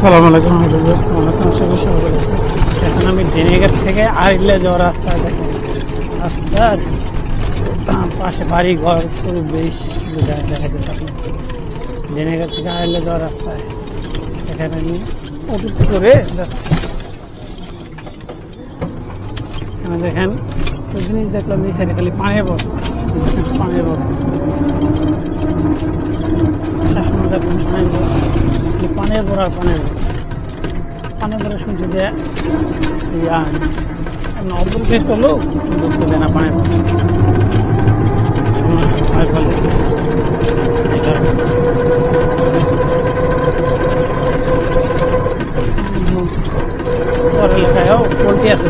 আসসালামু আলাইকুম এখন আমি ডেনিগেট থেকে আইলে যাওয়ার রাস্তা দেখেন। রাস্তা পাশে বাড়ি ঘর পুরো বেশ দেখা দেখা যাচ্ছে আপনি ডেনিগেট থেকে আইলে যাওয়ার রাস্তায়। এখানে আমি অটোতে করে যাচ্ছি। এখানে দেখেন জিনিস দেখলাম, এই সাইডে খালি পানির বড় পানির বড় সবসময় দেখুন পানির বড় খালি বড় আর পানির বড় শুনছি যে অপরিচিত লোক, বুঝতে দেয় না পানির। পর এলাকায়ও পোলট্রি আছে।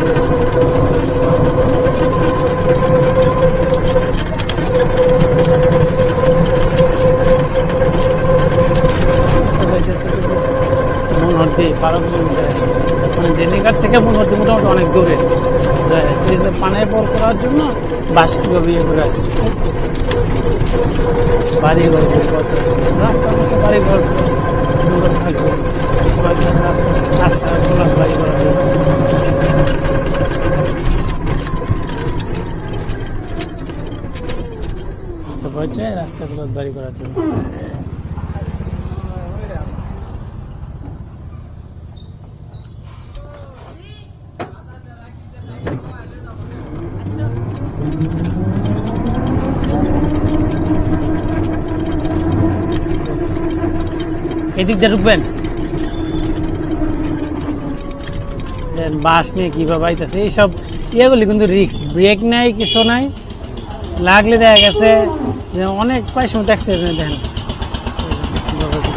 বারো কিলোমিটার মানে ডেলিঘাট থেকে মনোহরদি মোটামুটি অনেক দূরে। পানের বল করার জন্য বাস কীভাবে ইয়ে করে আছে। বাড়ি ঘর রাস্তা পাশে বাড়ি ঘর। রাস্তাগুলো বাড়ি করার জন্য? এদিক দিয়ে ঢুকবেন? বাস নিয়ে কীভাবে আইতেছে? এইসব ইয়েগুলি কিন্তু রিক্স ব্রেক নাই কিছু নাই। লাগলে দেখা গেছে যে অনেক প্রায় সময় অ্যাক্সিডেন্ট দেন গ্রামীণ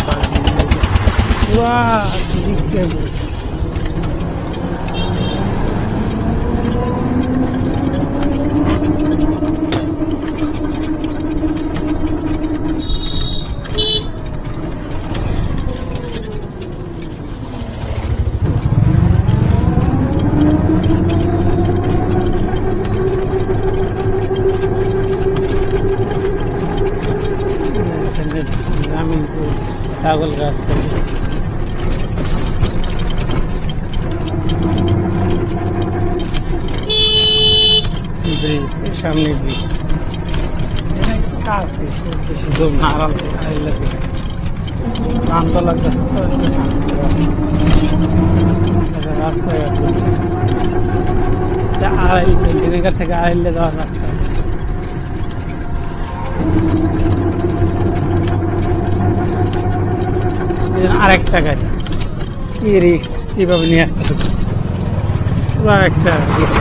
ছাগল করে ব্রিজ, সামনে ব্রিজ। কাছে থেকে শান্ত লাগতেছে রাস্তাঘাট এটা আড়াই থেকে আড়াইলে যাওয়ার রাস্তা এই যে আরেকটা গাড়ি। কি রিক্স কীভাবে নিয়ে আসতে পুরো একটা রিক্স